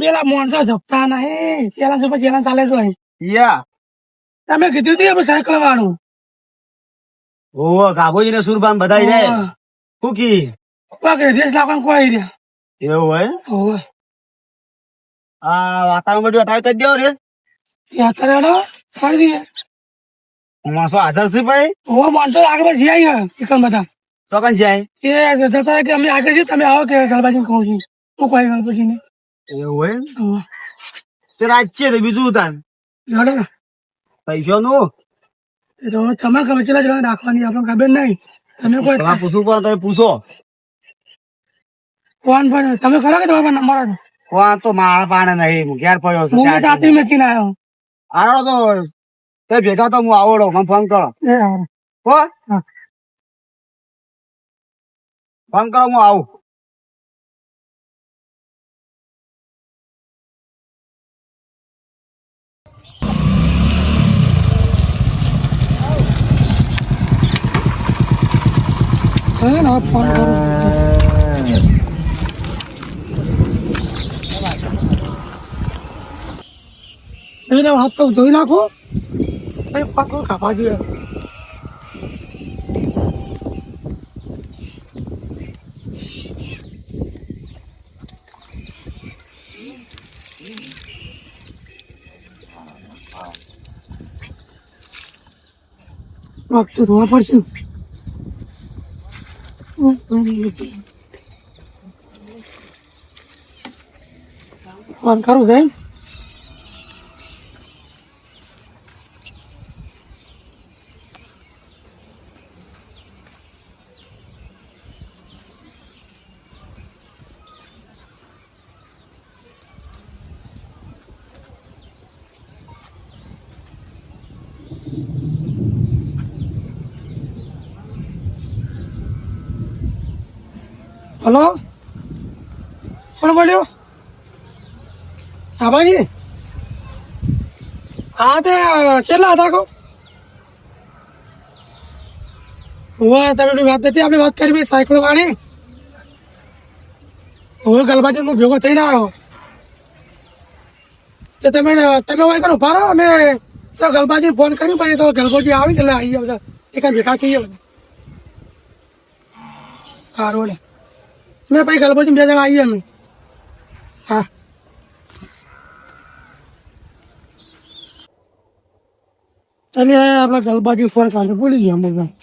પેલા માણસો જપતા નહીં. પેલા super ચેલા ચાલે. યા. તમે કીધું હતું સાયકલ વાળું. ઓહો કાબોજી ને સુરબાન બધા જાય હા. શું કી? પગ રેસ લાવવાનું કોઈ રહ્યા એવું હોય હોવે. આ વાતાવરણ બધું અટાઈ કરી રે. ત્યાં તારે હેડો, દઈએ. માણસો હાજર છે ભાઈ. હોવે, માણસો આગળ જઈ આવીએ એકમ બધા. તો જાય એ જતા કે અમે આગળ છીએ તમે આવો કે ગરબાજી કહું છું? હું કોઈ વાત ને. એવું હોય. તે રાજ્ય છે તો બીજું તાન જોડે. પૈસા નું એ તો તમે ખબર ચલા જવા રાખવાની આપણે ખબર નહીં. તમે કોઈ તમારે પૂછવું પણ તમે પૂછો. કોણ પણ તમે ખરા કે તમારા નંબર હતો? કોણ તો મારા પાણે નહીં ઘેર પડ્યો છું હું ટાટી મેચીને આવ્યો. આવો તો તે ભેગા તો હું આવડો મને ફોન કરો. એ હારું. હો હા. ફોન કરો હું આવું હે ને હવે ફોન કરું એને હાથ પગ ધોઈ નાખો એ પગ ખાવા જોઈએ પગ તો ધોવા પડશે ફોન કરું ભાઈ હલો? કોણ બોલ્યો? હા ભાઈ હા, તે કેટલા હતા કહો? હોવા તમે વાત નથી, આપણે વાત કરી સાયકલ વાળી. હું ગલબાજી હું ભેગો થઈ આવ્યો. તો તમે તમે હોય કરો ભારો અમે તો ગલબાજી ફોન કર્યું, પછી તો ગલબાજી આવી, એટલે આવી બધા. એક ભેગા થઈ ગયા બધા. સારું ને મેં પછી ગલબાજી બે જણા આવીએ અમે. હા. કાઢે ભૂલી ગયા અમે ભાઈ.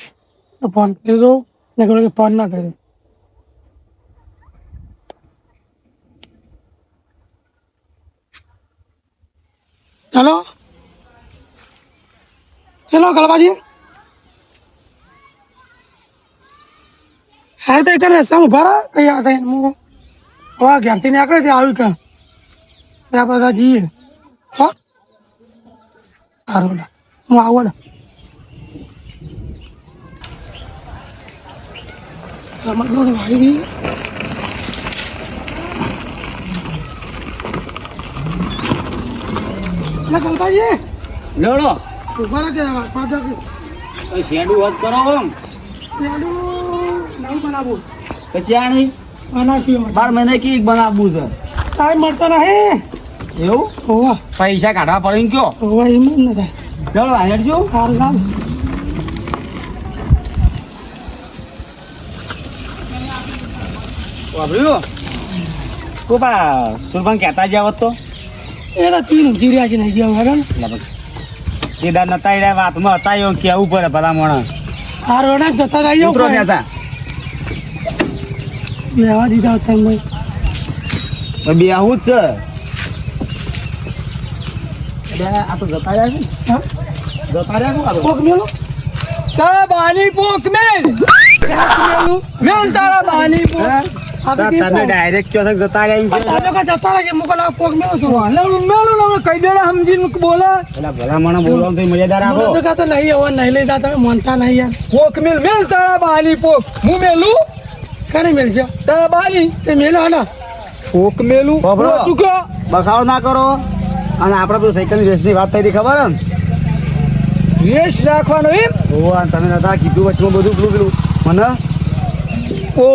ફોન કરી દો કે ફોન ના કરે. ચલો ચલો ગલબાજી? હા તો એક રસ્તા ઊભા રહો કઈ હું હવે ઘેરથી નીકળે ત્યાં આવી કે? ત્યાં બધા જઈએ હો? સારું હું આવો ને. દોડ વાળી ગઈ. લે ગલબાજી લેવડો. ઊભા વાગે શેડું વાત કરો પેલું નહીં બનાવવું પછી આ નહીં? બાર મહિને કી બનાવવું છે. ટાઈમ મળતો નહીં એવું? હોવા. પૈસા કાઢવા પડે ને કયો? હોવા એમ જ નથી લેવડો હેડજો સારું સારું વાપર્યું? કોપા સુરભાન કહેતા જ આવત તો. એ તો તીન છે નહીં ગયા હવે કેદાર નતા વાતમાં હતા એવું કેવું પડે ભલા મોણા રોડા જતા રહી ઉતરો ત્યાં. લેવા દીધા હતા બે આવું જ છે. આ તો જતા રહ્યા છે જતા રહ્યા? પોક મેલો? તારા બાની પોક મેલ? મેલ તારા બાની પોક. તમે ડાયરેક્ટ કહો છો જતા રહ્યા એમ કહો છો? તમે કાં જતા રહે કે મુકલ પોક મેલો છું? મેલો ને કઈ દે સમજીને બોલે. પેલા ભલા મને બોલો તો મર્યાદા રાખો. તો કાં તો નહીં હવે નહીં લઈ જતા તમે માનતા નહીં યાર પોક મેલ મેલ તારા બાની પોક. હું મેલું? કરે મેલશે તારા બાની તે મેલો હના પોક મેલું. બાબરો. તું કે બખાડો ના કરો. અને આપણે પેલું સાયકલની રેસની વાત થઈ હતી ખબર ને રેસ રાખવાનો એમ? ઓવા, તમે નતા કીધું વચમાં બધું પેલું પેલું મને? ઓ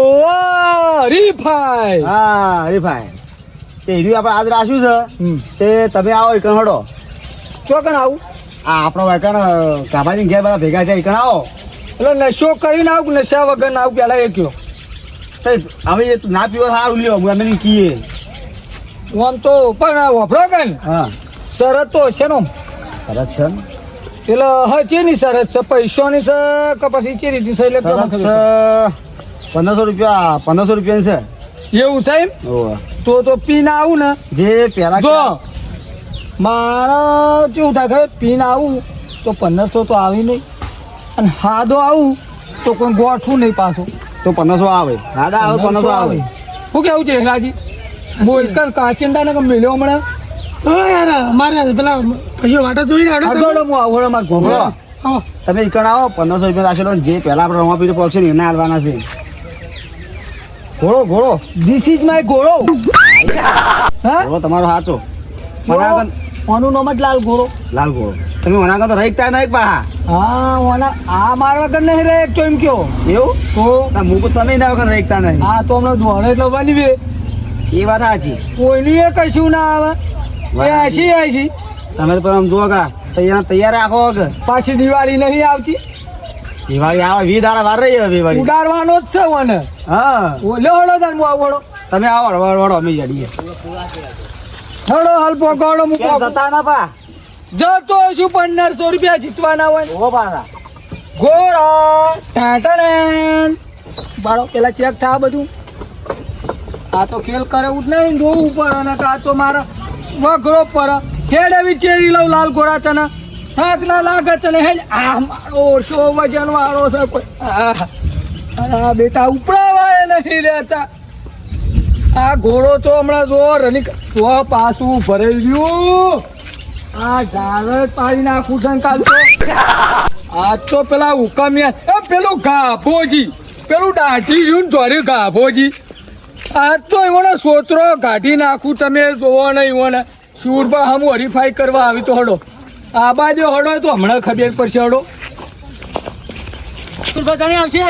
રીફાઈ હા રીફાઈ તે હીરું આપણે આજ રાખ્યું છે. તે તમે આવો એકણ હડો. ચોકણ આવું? આ આપણો એકણ કાબાજી ઘેર બધા ભેગા છે એકણ આવો. એટલે નશો કરીને આવું નશા વગર ના આવું પેલા એ કયો હવે એ ના પીવો સારું લ્યો અમે નહીં કીએ. આમ તો પણ વફરો કે હા. શરત તો છે ને આમ. છે? એટલે હા ચેની શરત છે? પૈસાની છે કે પછી ચેની છે? એટલે પંદરસો રૂપિયા પંદરસો રૂપિયાની છે. એવું છે એમ? ઓવે. તો તો પીને આવું ને. જે પેલા જો. મારા કેવું થાય પીને આવું તો પંદરસો તો આવી નહીં. અને હાદો આવું તો કોઈ ગોઠવું નહીં પાછું. તો પંદરસો આવે. દાદા આવે પંદરસો આવે. શું કેવું છે રાજી બોલ કર કાચિંડા ને મેલ્યો હમણાં? યાર અમારે પેલા ભાઈઓ વાટા જોઈ રહ્યા હું આવો મારા ઘોમડો તમે ઈકણ આવો પંદરસો રૂપિયા રાખેલો જે પેલા આપણે રમવા પીધું પડશે ને એને હાલવાના છે. ઘોડો ઘોડો ધીસ ઇઝ માય ઘોડો હા? ઘોડો તમારો સાચો. મને આગળ ઓનું નામ જ લાલ ઘોડો લાલ ઘોડો તમે મને આગળ તો રહીકતા નહીં પા હા ઓના આ મારા વગર નહીં રહે એક તો એમ કયો. એવું? તો? ના મુકો તમે ના વગર રહીતા નહીં આ તો હમણાં દોડે એટલે બની વે એ વાત સાચી. કોઈનું એ કશું ના આવે. એ આશી આશી તમે તો આમ જુઓ કા તૈયાર તૈયાર રાખો કે પાછી દિવાળી નહીં આવતી. દિવાળી આવે વી દાડા વાર રહી હવે દિવાળી. ઉડાડવાનો જ છે મને. હા. ઓલો હળો તાર મો આવડો. તમે આવો વડો અમે જડીએ. હળો હાલ પોકાડો મુકો જતા ના પા જતો શું પંદરસો રૂપિયા જીતવાના હોય ઓ પાછા ઘોડા ટાટણ બાળો પેલા ચેક થા બધું. આ તો ખેલ કરાવું જ નહીં જોવું પડે અને આ તો મારા વઘરો પડે ખેડ એવી ચેરી લઉં લાલ ઘોડા તને થાકલા લાગે તને હે આ મારો શો વજન વાળો છે કોઈ. આ બેટા ઉપડાવાય નહીં રહેતા. આ ઘોડો તો હમણાં જો રનિંગ જો પાછું ભરાઈ રહ્યું. આ ઝાડ પાડી નાખું છે કાલે તો. આ તો પેલા હુકમિયા એ પેલું ગાભોજી, પેલું દાઢી રહ્યું જોડ્યું ગાભોજી. આ તો એવોને સોતરો કાઢી નાખું, તમે જોવો ને એવોને. સુરબા હમ હરીફાઈ કરવા આવી તો હડો. આ બાજુ હડો તો હમણાં ખબર પડશે હડો. બધાને આવશે?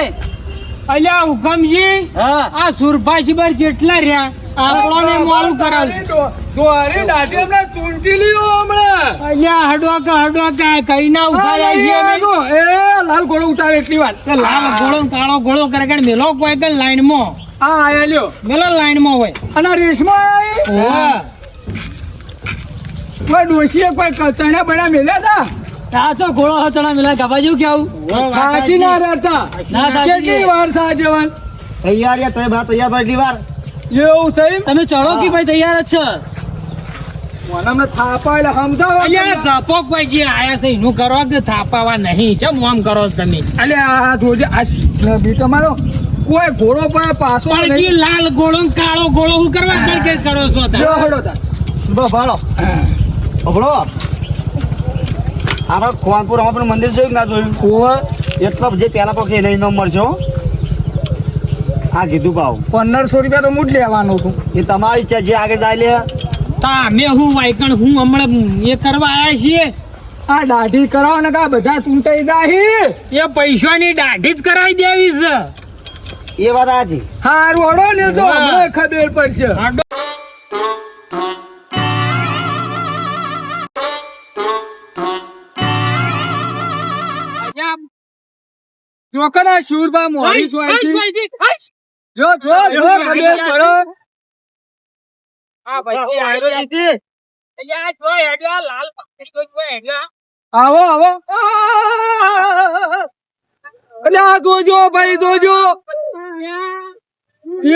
અલ્યા હુકમજી હા. આ સુરભાઈ બર જેટલા રહ્યા આપણને મોડું કરાવ્યું દોરી દાઢી હમણાં ચૂંટી લીધો હમણાં. અલ્યા હડવા કે હડવા કે કઈ ના ઉઠાડ્યા છે અમે. એ લાલ ઘોડો ઉતારે એટલી વાત લાલ ઘોડો કાળો ઘોડો કરે કે મેલો કોઈ કે લાઈનમાં આ આયા લ્યો. મેલો લાઈનમાં હોય. અને રેશમા ઓહો. કોઈ ડોશીએ કોઈ કચણા બના મેલ્યા હતા? આ તો ઘોડો હતો મેલા ગાબા જેવું કેવું સાચી ના રહેતા. કેટલી વાર સાચવન તૈયાર યાર તમે બધા તૈયાર એટલી વાર. એવું છે તમે ચડો કે ભાઈ તૈયાર જ છો? મને થાપા એટલે સમજાવો અલ્યા ધપોક ભાઈ જે આયા છે એનું કરો કે થાપાવા નહીં? ચમ આમ કરો છો તમે. અલે આ જોજે આ બી તમારો કોઈ ઘોડો પણ પાછો પણ નહીં. લાલ ઘોડો કાળો ઘોડો શું કરવા સરખેજ કરો છો ભાડો અભળો. આપણે ખોનપુર અમારું મંદિર જોયું ના જોયું? કુવા એટલો જે પહેલા પગ એને ન મળશે હા. કીધું ભાવ. પંદરસો રૂપિયા તો હું જ લેવાનો છું. એ તમારી ઈચ્છા જે આગળ જાય લે. તા અમે હું વાયકણ હું હમણાં એ કરવા આયા છીએ. આ દાઢી કરાવો ને કા બધા ચૂંટાઈ જાય. એ પૈસાની દાઢી જ કરાવી દેવી છે. એ વાત સાચી. હારું હળો ને તો ખબર પડશે. ચોકના શૂરબા મોરી હઈ, સોય છે. હઈ, હઈ. જો જો જો કબે કરો આ ભાઈ આવો, આયરો જીતી. અહીંયા જો હેડ્યા, લાલ પકડી ગયો જો હેડ્યા. આવો આવો અલે આ જોજો ભાઈ જોજો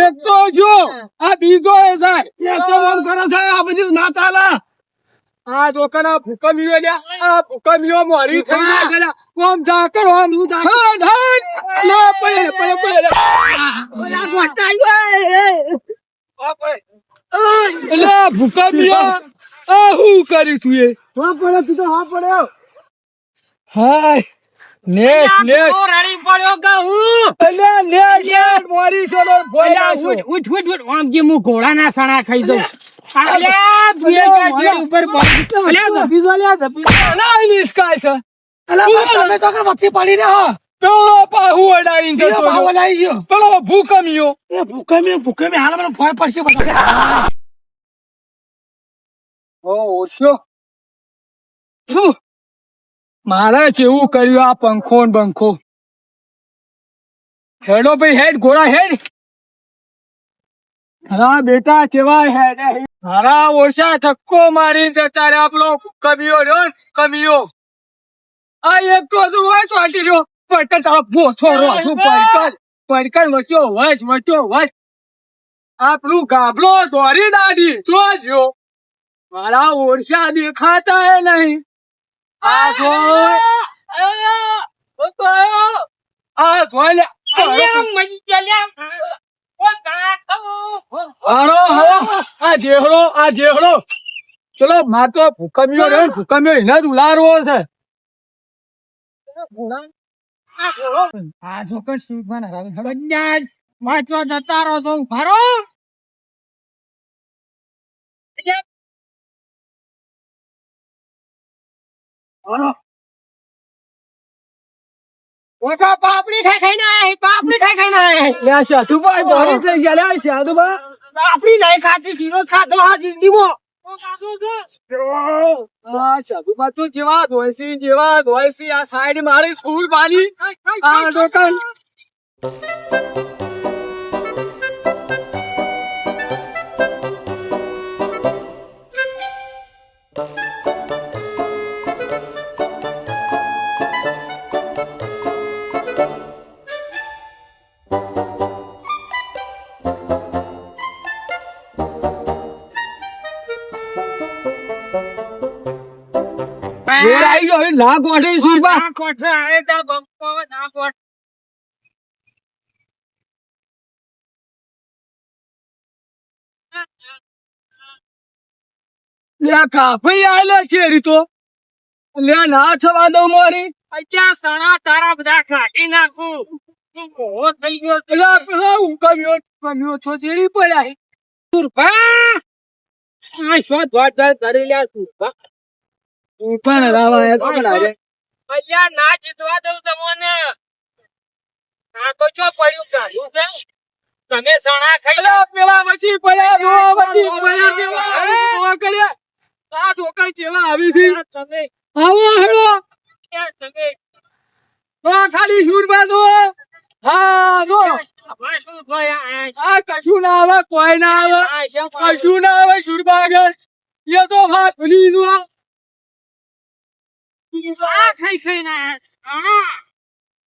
એક તો જો આ બીજો એ સાહેબ આ જોકના ભૂકંપીઓ લ્યા આ ભૂકંપીઓ મોરી થઈ ગયા છે લ્યા. કોમ જા કરો આમ હા હન લે પડે પડે પડે એટલે ભૂકંપીઓ. આ હું કરી તું એ? હાય. નેસ નેસ તો રડી પડ્યો કે હું? અલે લે લે મોરી છોડો ભોલ્યા છું. ઉઠ ઉઠ ઉઠ ઉઠ આમ કે હું ઘોડાના સણા ખાઈ જાઉં. ભૂકમ્યો એ ભૂકંપી ભૂકંપી હાલ મને ભય પડશે બધા ઓછો. મારે જેવું કર્યું આ પંખો ને બંખો. હેડો ભાઈ હેડ ગોળા હેડ. હા બેટા કેવા હેડ મારા ઓછા ધક્કો મારી જતા રે આપણો કમિયો રહ્યો ને કમિયો. આ એક તો શું હોય ચોટી રહ્યો. પડકર તારો ભોથો રો શું પડકર પડકર વચ્યો વચ વચ્યો વચ. આપણું ગાબલો દોરી દાઢી જોજો મારા ઓરસા દેખાતા હે નહીં. આ જો. આ જોય લે હારો હારો આ જેહડો આ જેહડો ચલો માં તો ભૂકંપિયો રે ભૂકંપિયો એને જ ઉલારવો છે. જતા રહો છો ભારો પાપડી ખાઈ ખાઈને આયા પાપડી ખાઈ ખાઈને આયા લે સાધુભાઈ બોરી થઈ ગયા લે સાધુભાઈ પાપડી નહીં ખાતી શીરો ખાતો હા જિંદગીમાં. જેવા જેવા આ સાઈડ મારી સ્કૂલ પાલી આ દુકાન ના ગોઠે સુરબા ના કોઠે આવે તા બંકો ના કોઠે લે કાફી છે ના દો મારી. સણા તારા બધા કાઢી નાખું? મોહો થઈ ગયો. પેલા પેલા ઉકમ્યો કમ્યો છો ચેડી પડ્યા. સુરભા આ શું ધોધ કરી લ્યા સુરભા પણ રાવા કોકડા રે. ભલ્યા ના જીતવા દઉં તમને. આ તો ચો પડ્યું કાઢ્યું છે. તમે સણા ખાઈ લો. પેલા પછી પડ્યા રો પછી પડ્યા જેવા ઓ કર્યા. આ છોકરા જેવા આવી છે? તમે. આવો હેડો તમે. તો ખાલી સુરબા દો હા. જો. આ કશું ના આવે કોઈ ના આવે? કશું ના આવે આગળ એ તો ભાત ભૂલી દો આ ખાઈ ખાઈ ના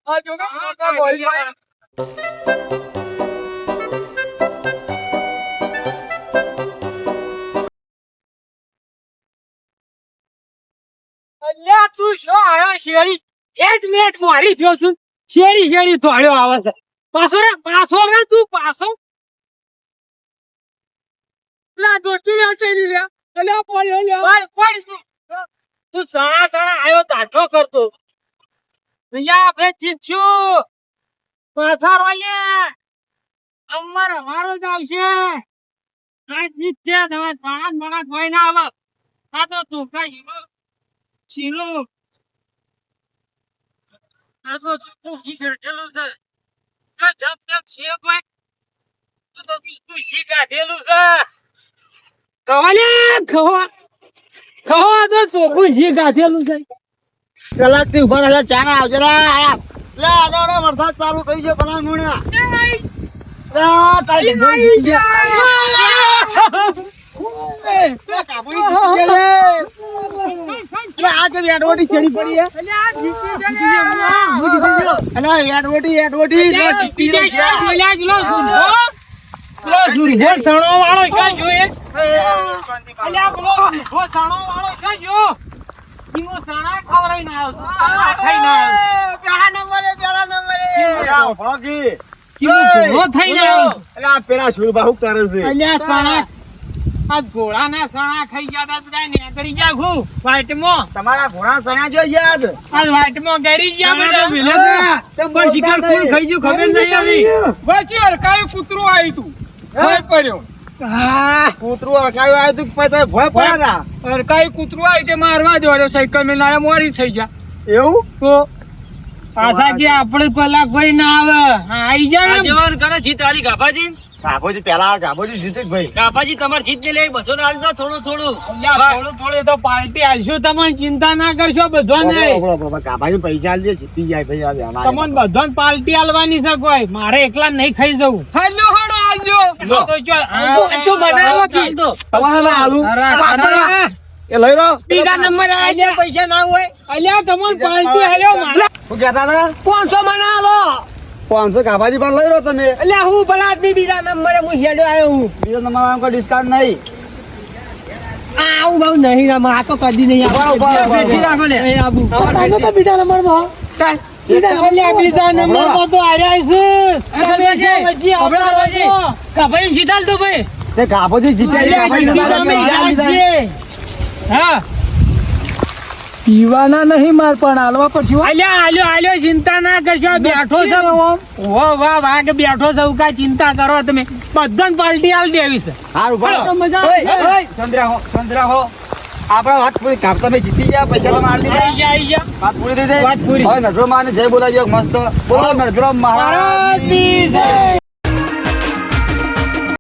આ જો કે છોકરા અલ્યા તું શું આવ્યો શેરી? એક મેટ મારી થયો છું. શેરી શેરી દોડ્યો આવે છે. પાછો? રે પાછો રે તું પાછો લે. એટલે આ પોલ્યો લે. પડ પડ શું? તું સણા સણા આવ્યો તાઠો કરતો. અહીંયા આપણે જીતશું પાછા રોઈએ અમાર અમારો જ આવશે. આ જીતશે તમે સણા સણા કોઈ ના આવે. આ તો તું કઈ શીલો આ તો તું ઘી ઘટેલું છે. કે જપ જપ છે કોઈ? તું તો તું શી કાઢેલું છે. કવાલે ખવા ખવા તો ચોખ્ખું શી ગાધેલું છે. કલાકથી ઊભા થયેલા ચાણા આવજો. લા આડો આડો વરસાદ ચાલુ થઈ ગયો ભલા મૂણ્યા એડવોટી એડવોટી છે. અલ્યા, પેલો ઊભો સણો વાળો છે જો. ઈમો સણા ખવડાવીને આવ્યો છે. સણા આવ્યો પેલા નંબરે પેલા નંબરે. ભાગી. આવ્યો હું કરે છે. અલ્યા, સણા આ ઘોડાના સણા ખાઈ ગયા તા બધા નીકળી ગયા ઘું. વાટમાં. તમારા ઘોડા સણા જો યાદ આ વાટમાં ગરી ગયા બધા. પણ શિકાર કોણ ખાઈ ગયું ખબર નહીં આવી? વચ્ચે હરકાયું કૂતરું આવ્યું તું. ભય પડ્યો. કૂતરું અડકાયું આવ્યું તું પછી ભય પડ્યા હતા? હરકાયું કૂતરું આવ્યું છે મારવા દોડ્યો સાયકલ મેં લાયા મોરી થઈ ગયા. એવું? તો પાછા કે આપણે કલાક ભાઈ ના આવે. હા, આઈ જા કરે જીત આલી ગાભાજી? ગાભોજી પેલા ગાભોજી જીતે ભાઈ ગાભાજી તમારે જીત ને લઈ બધો આલી દો થોડું થોડું. થોડું થોડું તો પાર્ટી આલશું તમે ચિંતા ના કરશો બધાને. ગાભાજી પૈસા આલી દે જીતી જાય ભાઈ. તમને બધાને પાર્ટી આલવાની છે કોઈ? મારે એકલા નહીં ખાઈ જવું. હાલ્યો હાલ્યો હા, અંચુ બનાવો. તો. તમારે ના આલુ. એ લઈ લો. બીજા નંબર આલ્યા પૈસા ના હોય. અલ્યા તમને પાર્ટી આલ્યો મારે. શું કહેતા હતા? પાંચસો મને આલો પાંચસો ગાભાજી પણ લઈ લો તમે. અલ્યા હું ભલા આદમી બીજા નંબરે હું હેડ્યો આવ્યો હું. બીજા તમારા કોઈ ડિસ્કાઉન્ટ નહીં. આવું બહુ નહીં આ તો કદી નહીં ઊભા, ઊભા, ઊભા, બેઠી રાખો લે. આવું. તો બીજા નંબરમાં. અલ્યા, બીજા તો છે જીતાલ તો ભાઈ તે ગાભોજી જીત્યા. હા. પીવાના નહીં માર પણ હાલવા પછી હો. આલ્યો આલ્યો ચિંતા ના કરશો. બેઠો છે. ઓ વાહ વાહ કે બેઠો છે કા ચિંતા કરો તમે. બધાને પાલટી હાલ દેવી છે. હારું, મજા સંદ્રા હો, સંદ્રા હો. આપણા વાત પૂરી કાપતા તમે જીતી ગયા પૈસા તો માર દીધા વાત પૂરી થઈ જાય? હવે નટરો માને જય બોલાજો મસ્ત. બોલો નટરો મહારાજ